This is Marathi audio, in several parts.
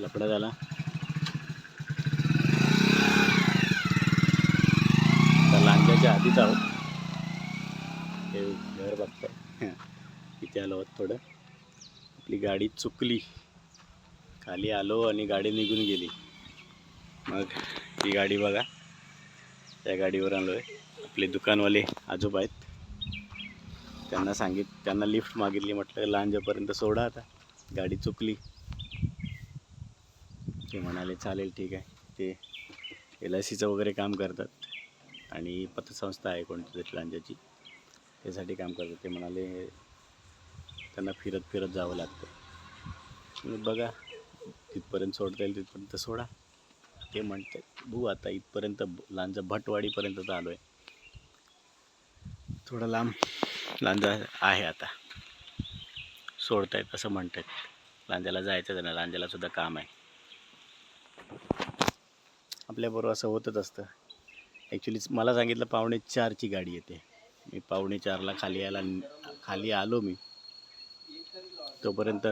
लपडा झाला. लांजाच्या आधीच आहोत. हे घर बघताय. इथे आलो आहोत थोडं. आपली गाडी चुकली. खाली आलो आणि गाडी निघून गेली. मग ही गाडी बघा. त्या गाडीवर आलो आहे आपले दुकानवाले आजोबा आहेत. त्यांना सांगित त्यांना लिफ्ट मागितली. म्हटलं लांजापर्यंत सोडा आता. गाडी चुकली. ते म्हणाले चालेल ठीक आहे. ते एल आय सीचं वगैरे काम करतात आणि पतसंस्था आहे कोणती तरी लांजाची त्यासाठी काम करतात. ते म्हणाले त्यांना फिरत फिरत जावं लागतं. बघा तिथपर्यंत सोडता येईल तिथपर्यंत सोडा. ते म्हणतात भू आता इथपर्यंत लांजा भटवाडीपर्यंत तर आलो आहे थोडं लांब लांजा आहे आता. सोडतायत असं म्हणतात लांजाला जायचं त्यांना लांजालासुद्धा काम आहे. आपल्याबरोबर असं होतच असतं. ॲक्च्युली मला सांगितलं पावणे चारची गाडी येते. मी पावणे चारला खाली यायला खाली आलो मी. तोपर्यंत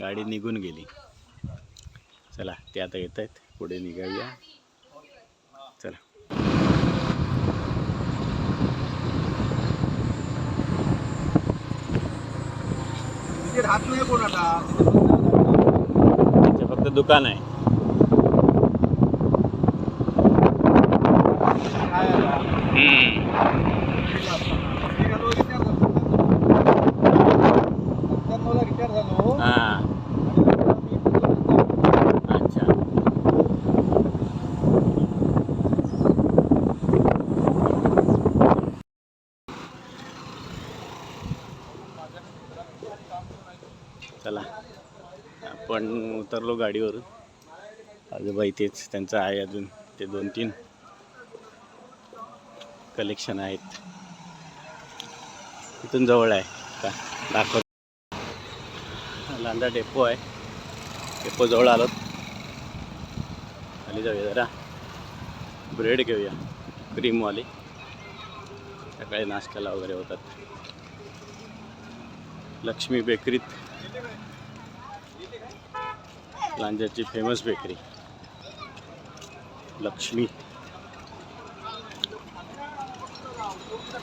गाडी निघून गेली. चला ते आता येत आहेत. पुढे निघाऊया चला. फक्त दुकान आहे काय आता? मी आलो रिटायर झालो. सत्त्याण्णवला रिटायर झालो हां आणि मी अच्छा चला आपण उतरलो गाडीवरून. आजोबा इथेच त्यांचं आहे अजून ते दोन तीन कलेक्शन आहेत. इथून जवळ आहे. का? दाखव. लांदा डेपो आहे. डेपो जवळ आलो. खाली जाऊया जरा. ब्रेड घेऊया. क्रीमवाले. सकाळी नाश्त्याला वगैरे होतात. लक्ष्मी बेकरीत. लांजाची famous bakery Laxmi.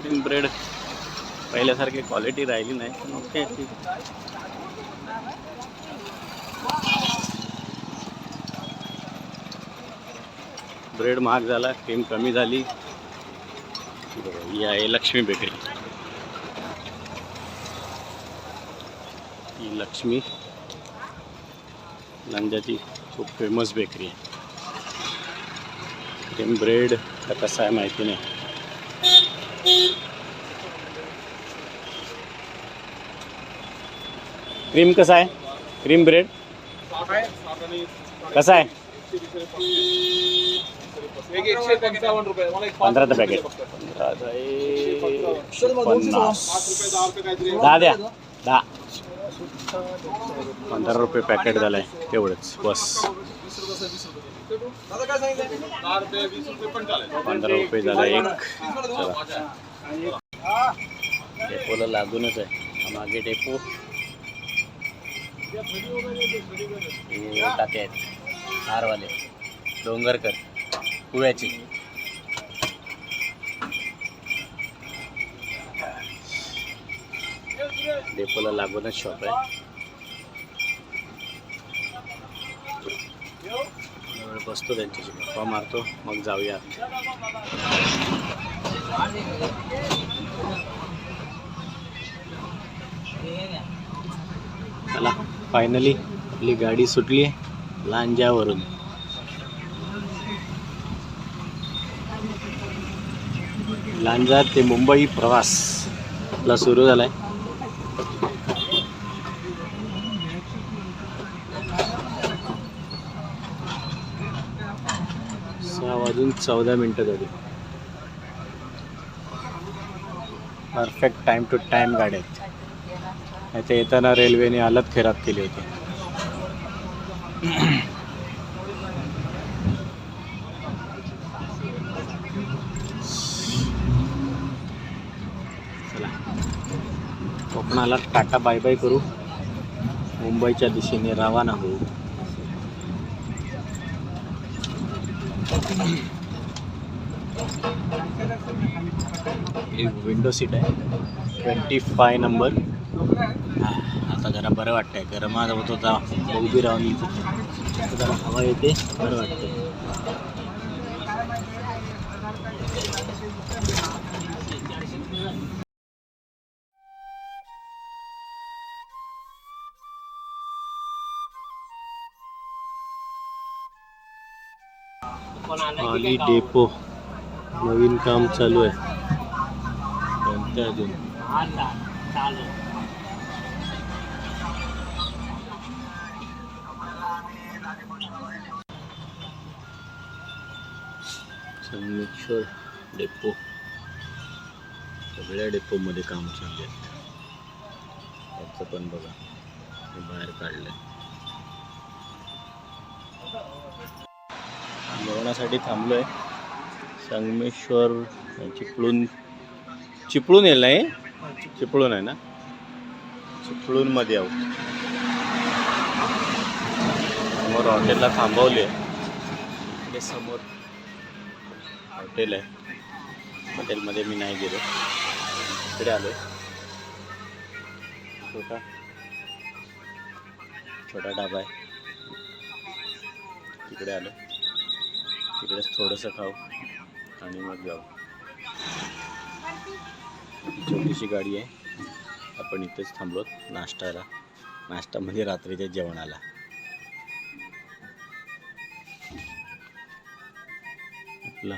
Cream bread पहिल्यासारखी quality राहिली नाही ओके ठीक। ब्रेड महाग झाला क्रीम कमी झाली। ही लक्ष्मी बेकरी ही लक्ष्मी। लांजाची खूप फ़ेमस बेकरी आहे। क्रीम ब्रेड का कसा आहे माहिती नाही। क्रीम कसा आहे? Cream bread? कसा आहे? पंधरा पॅकेट दहा द्या. दहा. पंधरा रुपये पॅकेट झालं आहे तेवढंच. बस. पंधरा रुपये झालं एक. डेपोला लागूनच आहे. हा मागे डेपो. हे टाके आहेत. हारवाले डोंगरकर. कुळ्याची डेपोला लागूनच शॉप आहे. बसतो त्यांच्याशी गप्पा मारतो मग जाऊया. चला फायनली आपली गाडी सुटली आहे लांजावरून. लांजा ते मुंबई प्रवास. आपला सुरू झाला आहे वाजून चौदा मिनटं झाली परफेक्ट टाईम टू टाईम गाड्या आहेत नाही येताना रेल्वेने हालत खराब केली होती. कोकणाला टाटा बाय बाय करू. मुंबईच्या दिशेने रवाना होऊ. ही विंडो सीट आहे. ट्वेंटी फाय नंबर आता जरा बरं वाटतंय. गरमा होत होता. उभी राहून. आता जरा हवा येते. बरं वाटतंय. खाली डेपो. नवीन काम चालू आहे. कोणते अजून? संगमेश्वर डेपो. सगळ्या डेपोमध्ये काम चालू आहे. याचं पण बघा. बाहेर काढलंय. जेवणासाठी थांबलोय. संगमेश्वर चिपळूण चिपळूण येईल नाही चिपळूण आहे ना? चिपळूणमध्ये आहोत. समोर हॉटेलला थांबवले इकडे समोर. हॉटेल आहे. हॉटेलमध्ये मी नाही गेलो. इकडे आलो छोटा छोटा डाबा आहे. तिकडे आलो तिकडेच थोडंसं खाऊ आणि मग जाऊ. छोटीशी गाडी आहे. आपण इथेच थांबलो नाश्त्याला. नाश्त्यामध्ये म्हणजे रात्रीच्या जेवणाला. आपला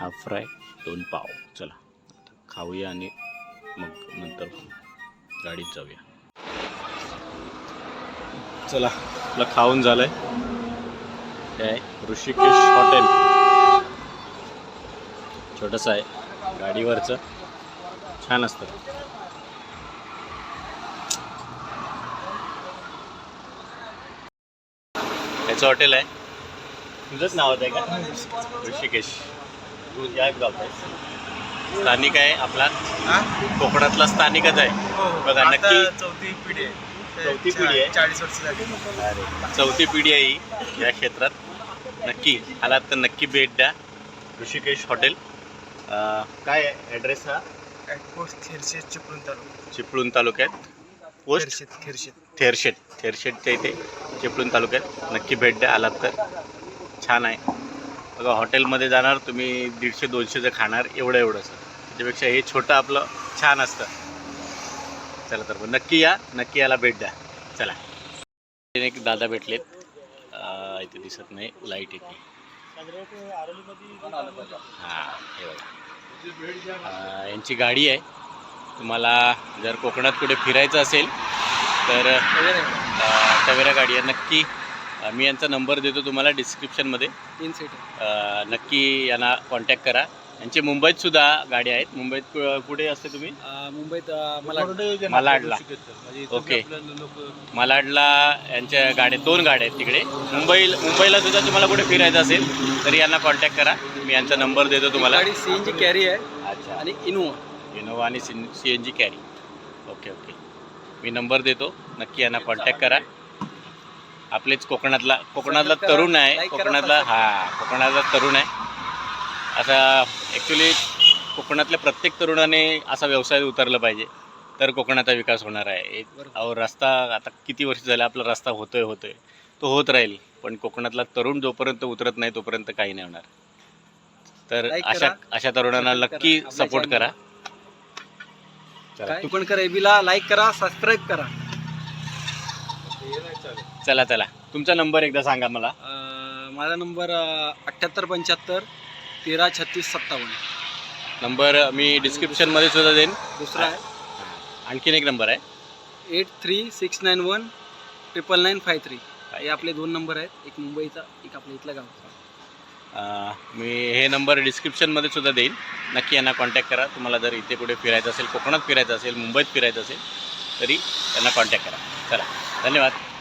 हाफ फ्राय दोन पाव. चला आता खाऊया आणि मग नंतर गाडीत जाऊया. चला आपलं खाऊन झालं आहे हे आहे. ऋषिकेश हॉटेल. छोटंसं आहे. गाडीवरचं. छान असतं. हॉटेल आहे. तुझंच नाव आहे का? ऋषिकेश. या स्थानिक आहे आपला. कोकणातला स्थानिकच आहे. बघा नक्की चौथी पिढी आहे. चौथी पिढी आहे? चाळीस वर्ष झाली. चौथी पिढी आहे ही या क्षेत्रात. नक्की आलात तर नक्की भेट द्या. ऋषिकेश हॉटेल. काय ॲड्रेस हा? पोस्ट खिरशेत चिपळूण तालुका. चिपळूण तालुक्यात. पोस्ट? खिरशेत खिरशेत. थेरशेट थेरशेटच्या इथे चिपळूण तालुक्यात. नक्की भेट द्या आलात तर. छान आहे. बघा हॉटेलमध्ये जाणार तुम्ही दीडशे दोनशेचं खाणार एवढं एवढंच त्याच्यापेक्षा हे छोटं आपलं छान असतं. चला तर मग नक्की या नक्की याला भेट द्या. चला. एक दादा भेटलेत. इथे दिसत नाही लाइट येते. हां हे बघा. यांची गाडी आहे. तुम्हाला जर कोकणात कुठे फिरायचं असेल तर अ, तवेरा गाडी आहे. नक्की मी यांचा नंबर देतो तुम्हाला डिस्क्रिप्शनमध्ये तीन सीट अ, नक्की यांना कॉन्टॅक्ट करा. यांची मुंबईत सुद्धा गाडी आहेत. मुंबईत कु- कुठे असते तुम्ही? मुंबईत मला मालाडला. ओके. मालाडला यांच्या गाड्या दोन गाड्या आहेत तिकडे. मुंबई मुंबईला सुद्धा तुम्हाला कुठे फिरायचं असेल तर यांना कॉन्टॅक्ट करा. मी यांचा नंबर देतो तुम्हाला. गाडी सीएनजी कॅरी आहे अच्छा. आणि इनोवा इनोवा आणि C N G carry okay okay. मी नंबर देतो. नक्की यांना कॉन्टॅक्ट करा. आपलेच कोकणातला कोकणातला तरुण आहे. कोकणातला हा कोकणातला तरुण आहे. असा ॲक्च्युली कोकणातल्या प्रत्येक तरुणाने असा व्यवसाय उतरला पाहिजे तर कोकणाचा विकास होणार आहे. एक. अहो रस्ता आता किती वर्ष झाले आपला रस्ता होतोय होतोय. तो होत राहील पण कोकणातला तरुण जोपर्यंत उतरत नाही तोपर्यंत काही नाही होणार. तर अशा अशा तरुणांना नक्की सपोर्ट करा. चला. तू पण कर एबीला लाईक करा सबस्क्राईब करा. चला चला. तुमचा नंबर एकदा सांगा मला. माझा नंबर अठ्ठ्याहत्तर पंच्याहत्तर. तेरा छत्तीस सत्तावन्न. नंबर मी डिस्क्रिप्शनमध्ये सुद्धा देईन. दुसरा आहे. आणखीन एक नंबर आहे. Eight three six nine one triple nine five three. हे आपले दोन नंबर आहेत. एक मुंबईचा एक आपल्या इथला गावचा. अं, मी हे नंबर डिस्क्रिप्शनमध्ये सुद्धा देईन. नक्की यांना कॉन्टॅक्ट करा. तुम्हाला जर इथे कुठे फिरायचं असेल कोकणात फिरायचं असेल मुंबईत फिरायचं असेल तरी त्यांना कॉन्टॅक्ट करा. चला. धन्यवाद.